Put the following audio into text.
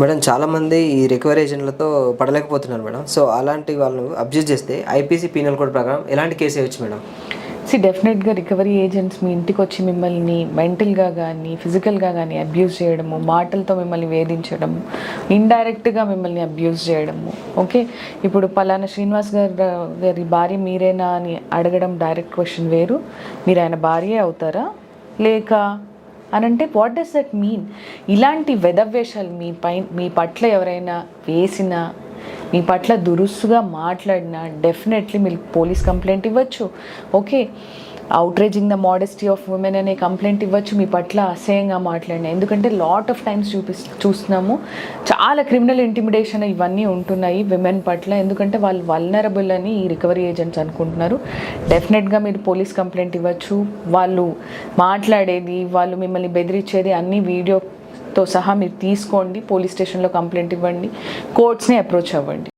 Madam చాలామంది ఈ recovery ఏజెంట్లతో పడలేకపోతున్నారు మేడం. సో అలాంటి వాళ్ళు అబ్జెక్ట్ చేస్తే ఐపీసీ పీనల్ కోడ్ ప్రకారం ఎలాంటి కేసు వేయచ్చు మేడం? సి డెఫినెట్గా రికవరీ ఏజెంట్స్ మీ ఇంటికి వచ్చి మిమ్మల్ని మెంటల్గా కానీ ఫిజికల్గా కానీ అబ్యూస్ చేయడము మాటలతో మిమ్మల్ని వేధించడం ఇండైరెక్ట్గా మిమ్మల్ని అబ్యూస్ చేయడము ఓకే ఇప్పుడు పలానా శ్రీనివాస్ గారు గారి భార్య మీరేనా అని అడగడం డైరెక్ట్ క్వశ్చన్ వేరు. మీరు ఆయన భార్యే అవుతారా? లేక అని అంటే వాట్ డస్ దట్ మీన్ ఇలాంటి వెదవేషాలు మీ పై మీ పట్ల ఎవరైనా వేసినా మీ పట్ల దురుసుగా మాట్లాడినా డెఫినెట్లీ మీరు పోలీస్ కంప్లైంట్ ఇవ్వచ్చు. Okay outraging the modesty of women అనే కంప్లైంట్ ఇవ్వచ్చు. మీ పట్ల అసహ్యంగా మాట్లాడినా. ఎందుకంటే లాట్ ఆఫ్ టైమ్స్ చూపి చూస్తున్నాము. చాలా క్రిమినల్ ఇంటిమిడేషన్ ఇవన్నీ ఉంటున్నాయి విమెన్ పట్ల. ఎందుకంటే వాళ్ళు వల్నరబుల్ అని ఈ రికవరీ ఏజెంట్స్ అనుకుంటున్నారు. డెఫినెట్గా మీరు పోలీస్ కంప్లైంట్ ఇవ్వచ్చు. వాళ్ళు మాట్లాడేది వాళ్ళు మిమ్మల్ని బెదిరించేది అన్ని వీడియోతో సహా మీరు తీసుకోండి. పోలీస్ స్టేషన్లో కంప్లైంట్ ఇవ్వండి. కోర్ట్స్ని అప్రోచ్ అవ్వండి.